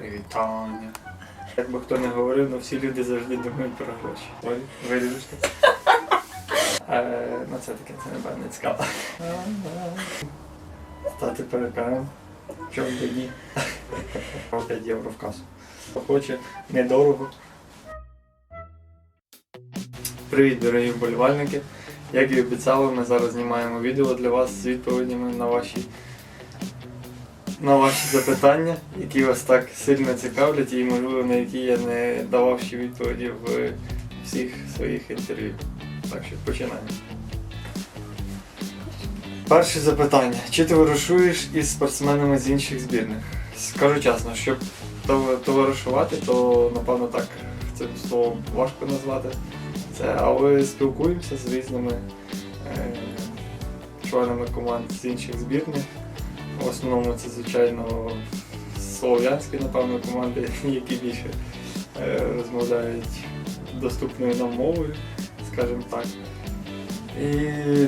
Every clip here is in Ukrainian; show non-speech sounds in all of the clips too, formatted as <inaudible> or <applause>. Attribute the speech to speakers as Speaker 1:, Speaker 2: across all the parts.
Speaker 1: Привітання. Як би хто не говорив, але всі люди завжди думають про гроші. Виріжеш. Е, Ну це таке, це напевно не цікаво. Стати перекаєм. Чому би ні? 5 євро в касу. Хоче, недорого. Привіт, дорогі вболівальники. Як і обіцяли, ми зараз знімаємо відео для вас з відповідями на ваші на ваші запитання, які вас так сильно цікавлять і, можливо, на які я не давав ще відповіді в всіх своїх інтерв'ю. Так що починаємо. Перше запитання. Чи ти товаришуєш із спортсменами з інших збірних? Скажу чесно, щоб тов- товаришувати, то напевно так цим словом важко назвати. Це, але спілкуємося з різними е, членами команд з інших збірних. В основному це, звичайно, слов'янські, напевно, команди, <laughs> які більше е, розмовляють доступною нам мовою, скажімо так. І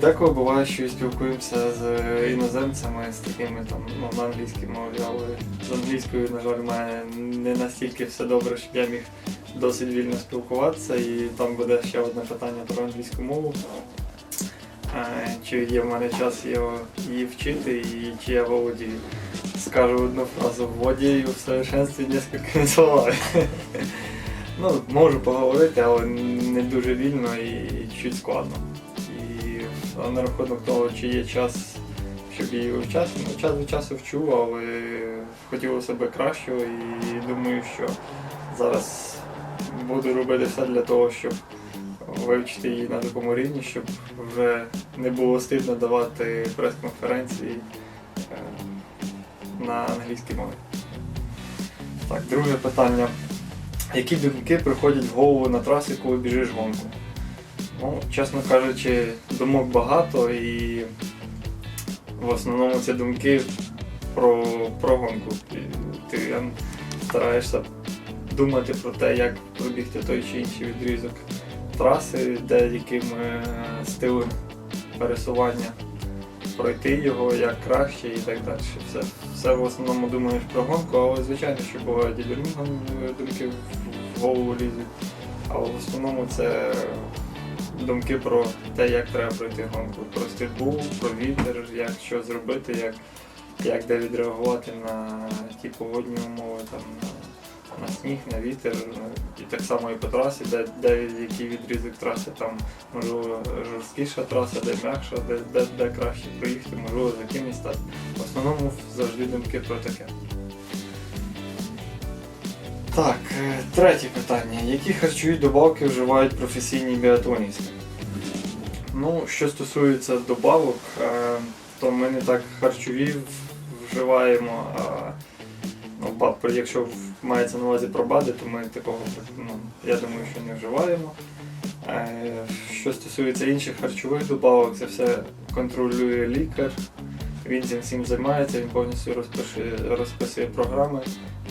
Speaker 1: деколи буває, що спілкуємося з іноземцями, з такими там, ну, на англійській мові, але з англійською, на жаль, мене не настільки все добре, щоб я міг досить вільно спілкуватися. І там буде ще одне питання про англійську мову. Чи є в мене час його- її вчити і чи я володію. Скажу одну фразу, владію в совершенстві несколькими словами. <laughs> Ну, можу поговорити, але не дуже вільно і чуть складно. І на рахунок того, чи є час, щоб її вивчати, ну час від часу вчу, але хотілося б кращого і думаю, що зараз буду робити все для того, щоб вивчити її на такому рівні, щоб вже не було стидно давати прес-конференції е, на англійській мові. Так, друге питання. Які думки приходять в голову на трасі, коли біжиш гонку? Ну, чесно кажучи, думок багато і в основному це думки про, про гонку. Ти ем, стараєшся думати про те, як пробігти той чи інший відрізок траси, де яким е, стилем пересування пройти його як краще і так далі. Все, все в основному думаєш про гонку, але звичайно, що бувають і дурні думки в голову лізуть. Але в основному це думки про те, як треба пройти гонку, про стрільбу, про вітер, як що зробити, як, як де відреагувати на ті погодні умови, там, на, сніг, на вітер, і так само і по трасі, де, де який відрізок траси, там можливо жорсткіша траса, де м'якша, де, де, де краще проїхати, можливо, за якимось стати. В основному завжди думки про таке. Так, е, третє питання. Які харчові добавки вживають професійні біатлоністи? Ну, що стосується добавок, е, то ми не так харчові вживаємо. Ну, якщо мається на увазі про БАДи, то ми такого ну, я думаю, що не вживаємо. Е, Що стосується інших харчових добавок, це все контролює лікар. Він цим всім займається, він повністю розписує програми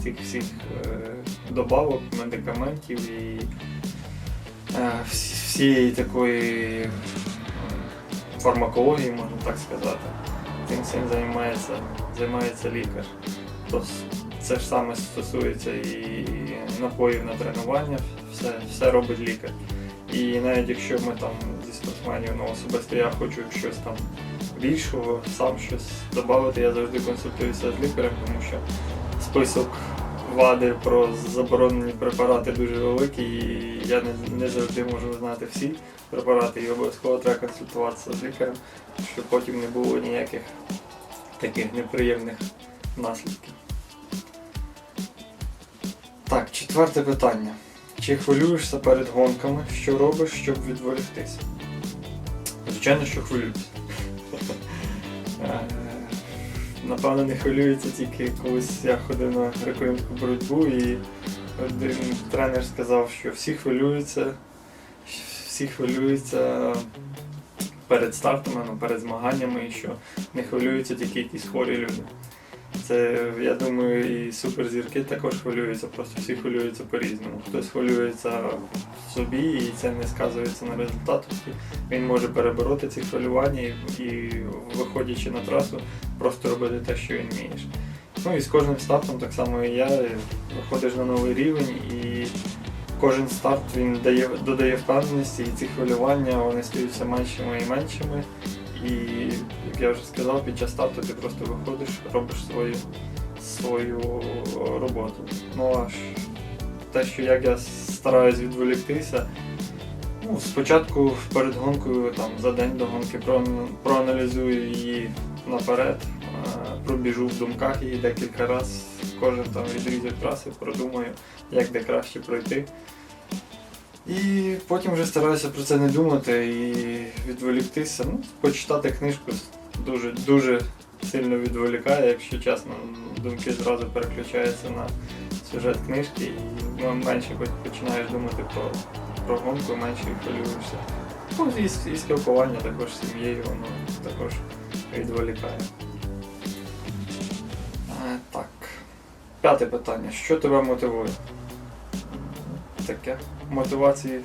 Speaker 1: цих всіх е, добавок, медикаментів і е, всієї такої фармакології, можна так сказати. Цим всім займається, займається лікар. Це ж саме стосується і напоїв на тренування, все, все робить лікар. І навіть якщо ми там зі спортсменів, ну особисто я хочу щось там більшого, сам щось додати, я завжди консультуюся з лікарем, тому що список вади про заборонені препарати дуже великий, і я не, не завжди можу знати всі препарати, і обов'язково треба консультуватися з лікарем, щоб потім не було ніяких таких неприємних наслідків. Так, четверте питання. Чи хвилюєшся перед гонками? Що робиш, щоб відволіктися? Звичайно, що хвилююся. Е, Напевно, не хвилюється тільки колись я ходив на греко-римську боротьбу і один тренер сказав, що всі хвилюються, всі хвилюються перед стартами, ну, перед змаганнями, і що не хвилюються тільки якісь хворі люди. Це, я думаю, і суперзірки також хвилюються, просто всі хвилюються по-різному. Хтось хвилюється собі і це не сказується на результаті. Він може перебороти ці хвилювання і, і виходячи на трасу, просто робити те, що він вміє. Ну і з кожним стартом, так само і я, виходиш на новий рівень і кожен старт він дає, додає впевненості, і ці хвилювання вони стають все меншими і меншими. І як я вже сказав, під час старту ти просто виходиш, робиш свою, свою роботу. Ну а те, що як я стараюсь відволіктися, ну, спочатку перед гонкою там, за день до гонки проаналізую її наперед, е, пробіжу в думках її декілька разів, кожен там відрізок траси, продумаю, як де краще пройти. І потім вже стараюся про це не думати і відволіктися. Ну, почитати книжку дуже, дуже сильно відволікає, якщо чесно. Думки зразу переключаються на сюжет книжки і ну, менше починаєш думати про, про гонку, менше хвилюєшся. Ну, і, і спілкування також з сім'єю, воно також відволікає. Так. П'яте питання. Що тебе мотивує? Таке. Мотивації,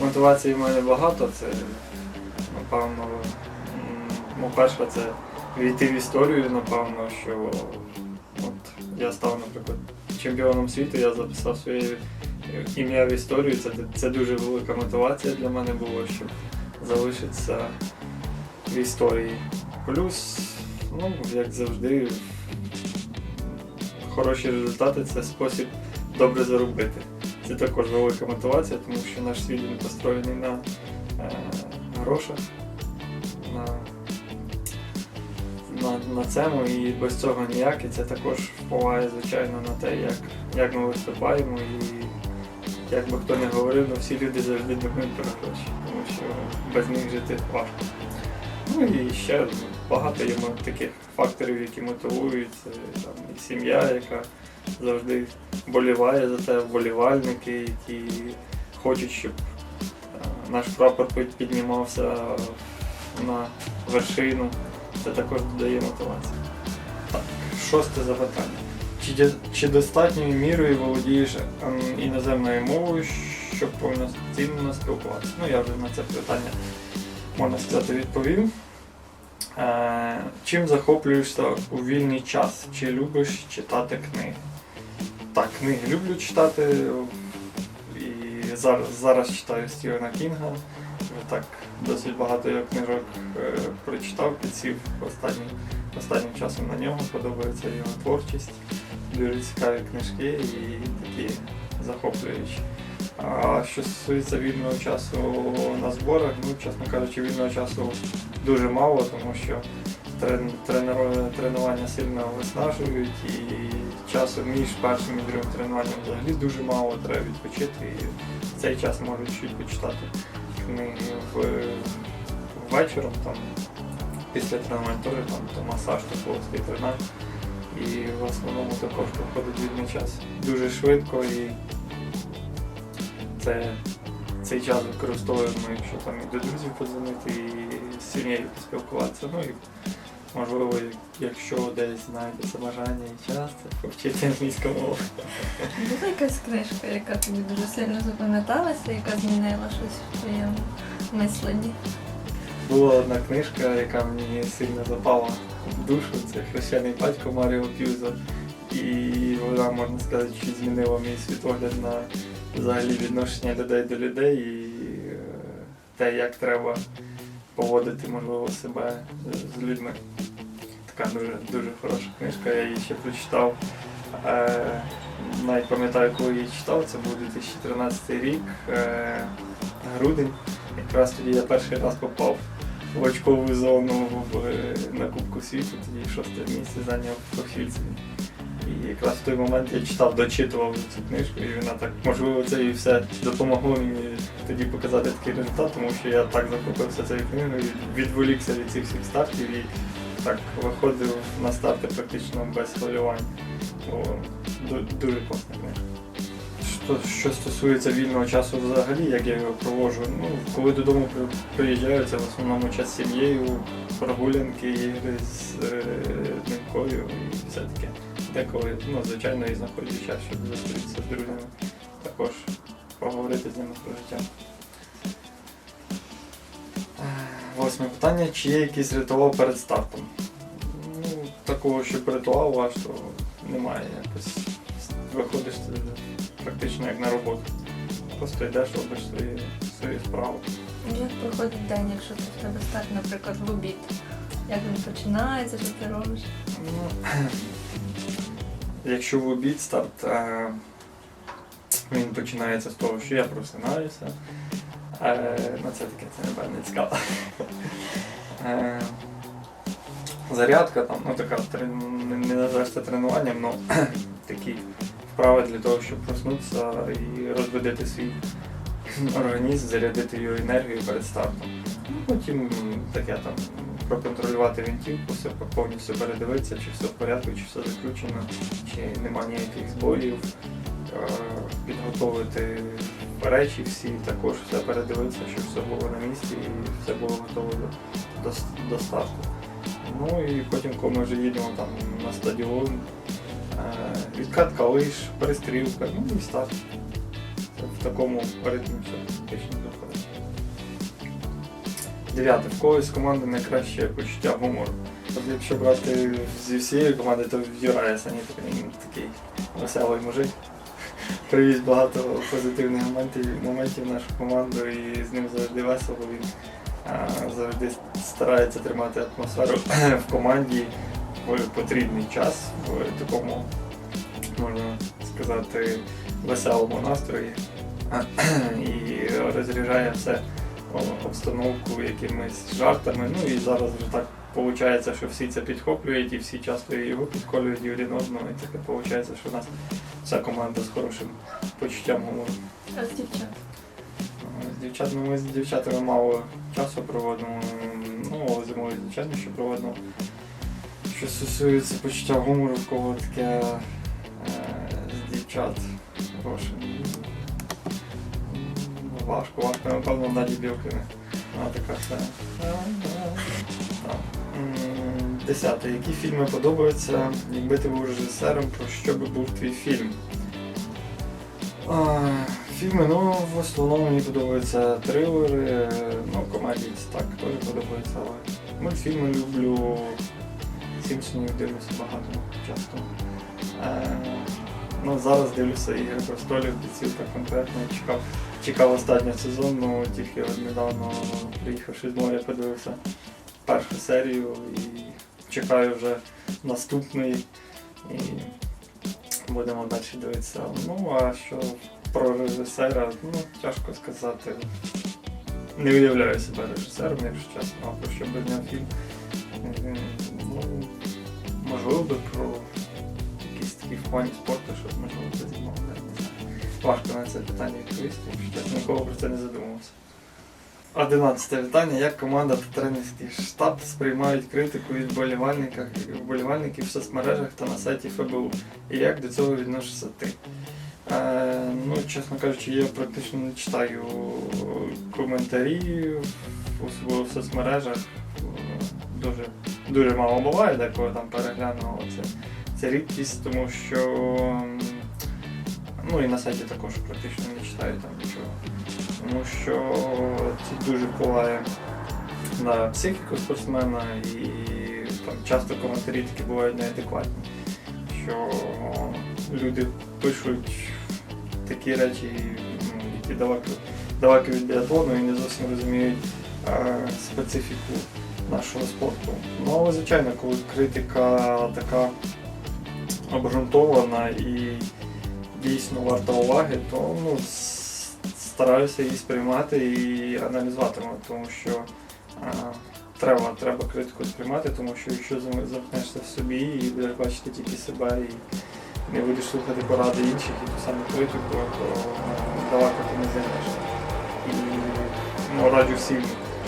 Speaker 1: мотивації в мене багато. Це, напевно, ну, перше, це війти в історію, напевно, що от я став, наприклад, чемпіоном світу, я записав своє ім'я в історію. Це, це дуже велика мотивація для мене була, щоб залишитися в історії. Плюс, ну, як завжди, хороші результати це спосіб добре заробити. Це також велика мотивація, тому що наш світ він построєний на е, грошах, на, на, на цьому, і без цього ніяк. І це також впливає, звичайно, на те, як, як ми виступаємо. І як би хто не говорив, але всі люди завжди думають про гроші, тому що без них жити важко. Ну і ще багато є таких факторів, які мотивують. Це там і сім'я, яка завжди боліває за те, вболівальники, які хочуть, щоб е, наш прапор піднімався на вершину. Це також додає мотивацію. Так, шосте запитання. Чи, чи достатньою мірою володієш ем, іноземною мовою, щоб повноцінно спілкуватися? Ну, я вже на це питання, можна сказати, відповів. Е, чим захоплюєшся у вільний час? Чи любиш читати книги? Так, книги люблю читати. І зараз, зараз читаю Стівена Кінга. Так досить багато я книжок е, прочитав, підсів останнім, останнім часом на нього, подобається його творчість. Дуже цікаві книжки і такі захоплюючі. А що стосується вільного часу на зборах, ну, чесно кажучи, вільного часу дуже мало, тому що тренування сильно виснажують і часу між першим і другим тренуванням взагалі дуже мало, треба відпочити і цей час можу чуть почитати книги в, там, після тренувань теж там, то масаж, то плоский тренаж. І в основному також проходить вільний час дуже швидко і це, цей час використовуємо, якщо там і до друзів подзвонити, і з сім'єю поспілкуватися. Ну і можливо, якщо десь знайдеться бажання і час, це повчити англійську мову.
Speaker 2: Була якась книжка, яка тобі дуже сильно запам'яталася, яка змінила щось в твоєму мисленні.
Speaker 1: Була одна книжка, яка мені сильно запала в душу, це хрещений батько Маріо П'юзо. І вона, можна сказати, що змінила мій світогляд на взагалі відношення людей до людей і е, те, як треба поводити, можливо, себе з людьми. Така дуже, дуже хороша книжка, я її ще прочитав. Е, навіть пам'ятаю, коли її читав, це був 2013 рік, е, грудень. Якраз тоді я перший раз попав в очкову зону е, на Кубку світу, тоді шосте місце зайняв по Фільцеві. І якраз в той момент я читав, дочитував цю книжку, і вона так, можливо, це і все допомогло мені тоді показати такий результат, тому що я так захопився цією книгою, відволікся від цих всіх стартів і так виходив на старти практично без хвилювань. Дуже класна книжка. Що, що стосується вільного часу взагалі, як я його проводжу, ну, коли додому приїжджаю, це в основному час з сім'єю, прогулянки, ігри з е, донькою і все таке. Деколи, ну, звичайно, і знаходжу час, щоб зустрітися з друзями, також поговорити з ними про життя. Е, Восьме питання. Чи є якийсь ритуал перед стартом? Ну, такого, щоб ритуал аж то немає. Якось виходиш ти практично як на роботу. Просто йдеш, робиш свої, свої справи.
Speaker 2: Як проходить день, якщо ти в тебе старт, наприклад, в обід? Як він починається, що ти робиш?
Speaker 1: Ну, якщо в обід старт, е, він починається з того, що я просинаюся. Е, ну це таке, це напевне цікаво. Е, зарядка там, ну така не- не називаєш тренуванням, але <clears throat> такі вправи для того, щоб проснутися і розбудити свій організм, зарядити його енергію перед стартом. Ну, Потім таке там проконтролювати винтівку, все повністю передивитися, чи все в порядку, чи все закручено, чи нема ніяких збоїв, е, підготовити речі всі, також все передивитися, щоб все було на місці і все було готово до, до, до. Ну і потім, коли ми вже їдемо там на стадіон, е, відкатка лиш, перестрілка, ну і старт. В такому ритмі все. Дев'яте. В когось команди найкраще почуття гумору. От Якщо брати зі всієї команди, то Юрая Санітик він такий веселий мужик. <laughs> Привіз багато позитивних моментів, моментів в нашу команду і з ним завжди весело. Він а, завжди старається тримати атмосферу <clears throat> в команді в потрібний час, в такому, можна сказати, веселому настрої. <clears throat> І розряджає все обстановку якимись жартами. Ну і зараз вже так виходить, що всі це підхоплюють і всі часто його підколюють і один одного. І таке виходить, що у нас вся команда з хорошим почуттям гумору.
Speaker 2: А з дівчат?
Speaker 1: З дівчатами ми з дівчатами мало часу проводимо, ну, зимою, звичайно, що проводимо. Що стосується почуття гумору, в кого таке е, з дівчат хороше. Важко, важко, напевно, Наді Білкини. Вона така все. Десяте. Які фільми подобаються, якби ти був режисером, про що би був твій фільм? Фільми, ну, в основному мені подобаються трилери, ну, комедії так теж подобається, але мультфільми люблю. Сімпсонів дивлюся багато часто. Е, ну, зараз дивлюся Ігри престолів, Децілка конкретно. Чекав, чекав сезон, ну тільки от недавно приїхавши з моря, подивився першу серію і чекаю вже наступний. І будемо далі дивитися. Ну, а що про режисера, ну, тяжко сказати. Не уявляю себе режисером, якщо чесно, а про що би зняв фільм. Ну, можливо би про якісь такі в плані спорту, Важко на це питання відповісти, якщо чесно, нікого про це не задумувався. Одинадцяте питання. Як команда та тренерський штаб сприймають критику від вболівальників, в соцмережах та на сайті ФБУ? І як до цього відносишся ти? Е, ну, чесно кажучи, я практично не читаю коментарі, особливо в соцмережах. Дуже, дуже мало буває, деколи там перегляну, але це, це рідкість, тому що ну і на сайті також практично не читаю там нічого. Тому що це дуже впливає на психіку спортсмена і там часто коментарі такі бувають неадекватні, що люди пишуть такі речі, які далеко, далеко від біатлону і не зовсім розуміють е, специфіку нашого спорту. Ну, але звичайно, коли критика така обґрунтована і дійсно варта уваги, то ну, стараюся її сприймати і аналізуватиму, тому що е, треба, треба критику сприймати, тому що якщо замкнешся в собі і будеш бачити тільки себе і не будеш слухати поради інших і ту саму критику, то е, далеко ти не зайдеш. І ну, раджу всім,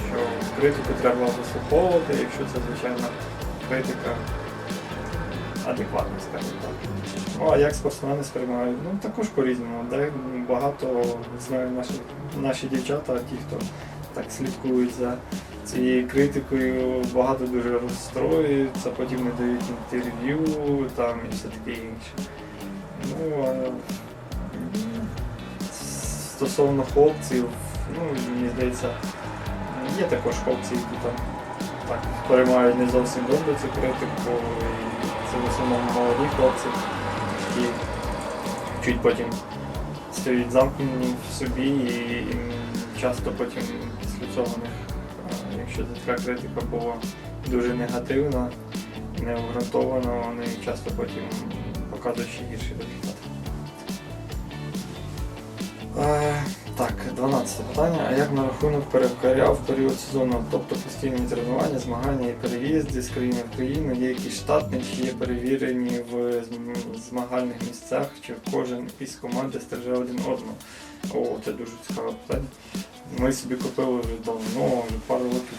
Speaker 1: що критику треба вислуховувати, якщо це звичайно критика адекватна, скажімо так. Ну а як спортсмени сприймають? Ну також по-різному. Де багато знаю наші, наші дівчата, ті, хто так слідкують за цією критикою, багато дуже розстроюються, потім не дають інтерв'ю там і все таке інше. Ну а стосовно хлопців, ну мені здається, є також хлопці, які там так сприймають не зовсім добре цю критику. Молоді хлопці, які чуть потім стають замкнені в собі і часто потім після цього них, е, якщо така критика була дуже негативна, необґрунтована, вони часто потім показують ще гірші результати. Е, так, 12 питання. А як на рахунок перекаря в період сезону? Тобто постійні тренування, змагання і переїзди з країни в країну, є якісь штатні, чи є перевірені в змагальних місцях, чи кожен із команди стриже один одного? О, це дуже цікаве питання. Ми собі купили вже давно, вже пару років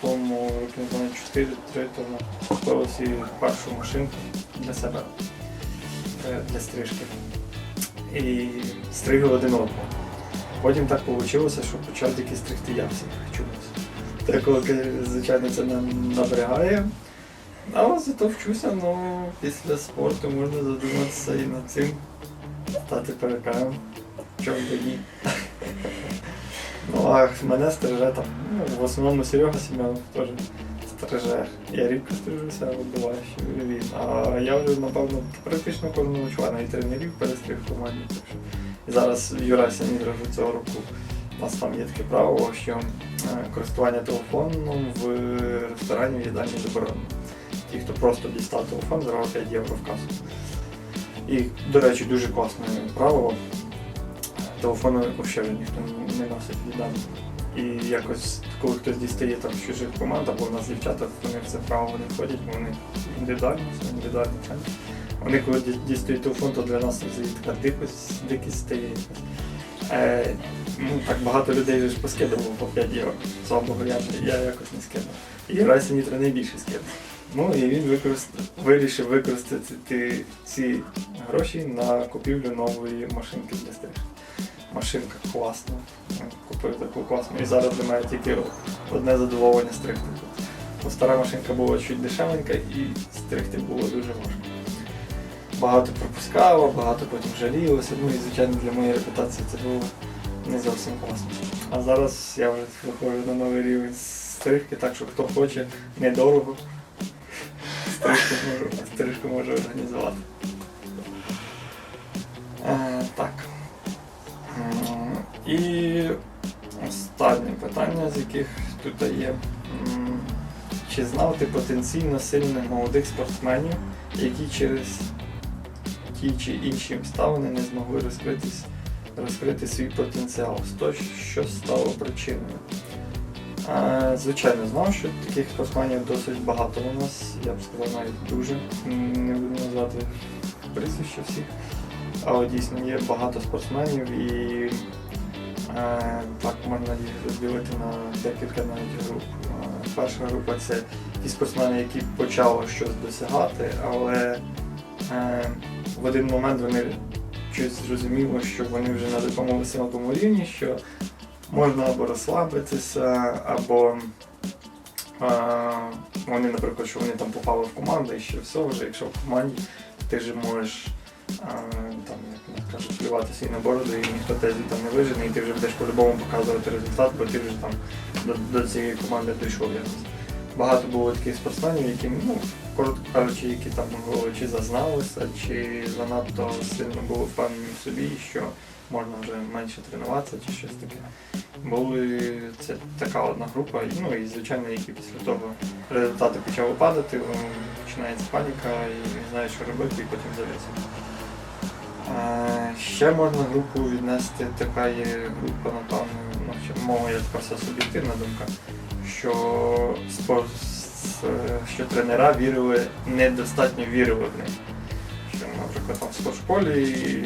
Speaker 1: тому, років не знаю, 4-3 тому купили собі першу машинку для себе е, для стрижки. І стригли один одного. Потім так вийшло, що почав тільки стригти я всіх чомусь. Деколи, звичайно, це не напрягає. Але зато вчуся, ну після спорту можна задуматися і над цим стати перекаєм. Чому би ні. <laughs> Ну, а мене стриже там, ну, в основному Серега Семенов теж стриже. Я рідко стрижуся, але буває, що він. А я вже, напевно, практично кожного члена і тренерів перестриг команді. Зараз Юра Сянідра вже цього року у нас там є таке правило, що е, користування телефоном в ресторані в їдальні заборонено. Ті, хто просто дістав телефон, зразу 5 євро в касу. І, до речі, дуже класне правило. Телефони взагалі ніхто не носить в їдальні. І якось, коли хтось дістає там чужих команд, або в нас дівчата, вони в це право не входять, вони індивідуально, все індивідуальний час. Вони коли дістають телефон, то для нас така дикость, дикість стає. Е, ну, так багато людей ж поскидувало по 5 євро. Слава Богу, я, я якось не скидав. І Райсі Нітро найбільше скидав. Ну і він використ... вирішив використати ці гроші на купівлю нової машинки для стрижки. Машинка класна. Купив таку класну. І зараз для мене тільки одне задоволення стригти. Бо стара машинка була чуть дешевенька і стригти було дуже важко. Багато пропускало, багато потім жалілося. Ну і звичайно для моєї репутації це було не зовсім класно. А зараз я вже виходжу на новий рівень стрижки, так що хто хоче, недорого. Стрижку можу, стрижку можу організувати. Е, так. М, І останнє питання, з яких тут є. Чи знав ти потенційно сильних молодих спортсменів, які через ті чи інші обставини не змогли розкритись, розкрити свій потенціал? То, що стало причиною? Звичайно, знав, що таких спортсменів досить багато у нас, я б сказав, навіть дуже. Не буду назвати прізвища всіх. Але дійсно є багато спортсменів і е, так можна їх розділити на декілька навіть груп. Е, Перша група це ті спортсмени, які почали щось досягати, але в один момент вони щось зрозуміли, що вони вже на такому високому рівні, що можна або розслабитися, або е, вони, наприклад, що вони там попали в команду і що все вже, якщо в команді, ти вже можеш а, там, як я кажу, плювати свій на бороду і ніхто тебе там не вижене, і ти вже будеш по-любому показувати результат, бо ти вже там до, до цієї команди дійшов якось. Багато було таких спортсменів, які, ну, коротко кажучи, які там можливо чи зазналися, чи занадто сильно були впевнені в собі, що можна вже менше тренуватися чи щось таке. Були це така одна група, ну і звичайно, які після того результати почали падати, ну, починається паніка і не знають, що робити, і потім завісить. Е, Ще можна групу віднести, така є група, напевно, ну, мова є така вся суб'єктивна думка, що спорт, е, що тренера вірили, недостатньо вірили в них. Що, наприклад, там в спортшколі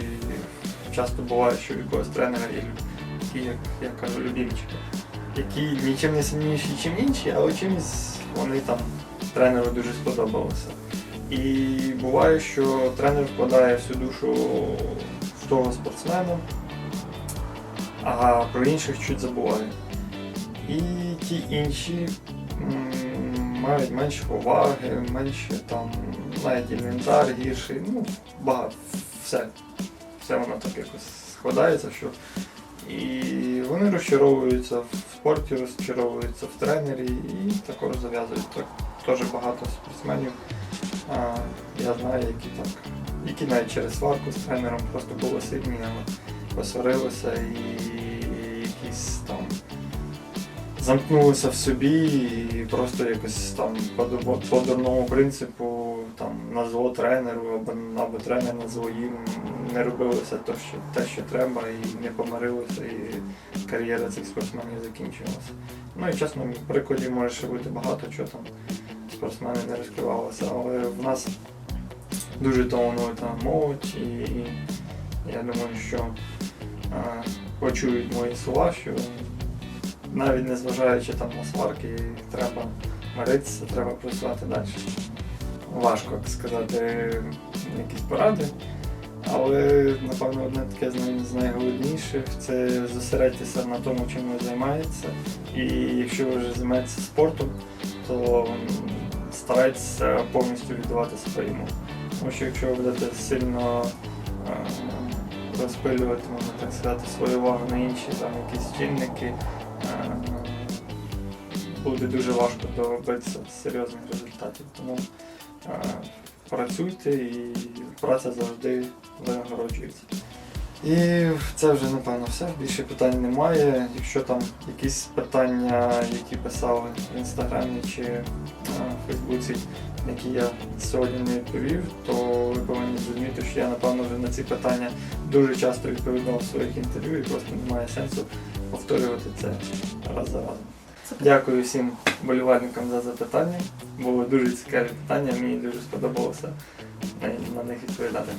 Speaker 1: часто буває, що якогось тренера є такі, як я кажу, любімчики, які нічим не сильніші, чим інші, але чимось вони там тренеру дуже сподобалися. І буває, що тренер вкладає всю душу в того спортсмена, а про інших чуть забуває. І ті інші мають менше уваги, менше там навіть інвентар гірший, ну, багато, все. Все воно так якось складається, що і вони розчаровуються в спорті, розчаровуються в тренері і також зав'язують так. Теж багато спортсменів А, я знаю, які так, які навіть через сварку з тренером просто були сильні, але посварилися і замкнулися в собі і просто якось там по, по дурному принципу там на зло тренеру або, або тренер на зло їм не робилося то, що, те, що треба, і не помирилися, і кар'єра цих спортсменів закінчилася. Ну і чесно, прикладів може ще бути багато, чого там спортсмени не розкривалися, але в нас дуже талановита молодь, і я думаю, що е, почують мої слова, що навіть незважаючи там на сварки, треба миритися, треба працювати далі. Важко сказати якісь поради. Але, напевно, одне таке з найголовніших це зосередитися на тому, чим ви займаєтеся. І якщо ви вже займаєтеся спортом, то старайтеся повністю віддавати своєму. Тому що якщо ви будете сильно е, розпилювати, можна так сказати, свою увагу на інші там якісь чинники, буде дуже важко добитися серйозних результатів. Тому е, працюйте і праця завжди винагороджується. І це вже напевно все. Більше питань немає. Якщо там якісь питання, які писали в інстаграмі чи е, в Фейсбуці, які я сьогодні не відповів, то ви повинні зрозуміти, що я напевно вже на ці питання дуже часто відповідав в своїх інтерв'ю і просто немає сенсу повторювати це раз за разом. Дякую всім болівальникам за запитання. Були дуже цікаві питання, мені дуже сподобалося на, на них відповідати.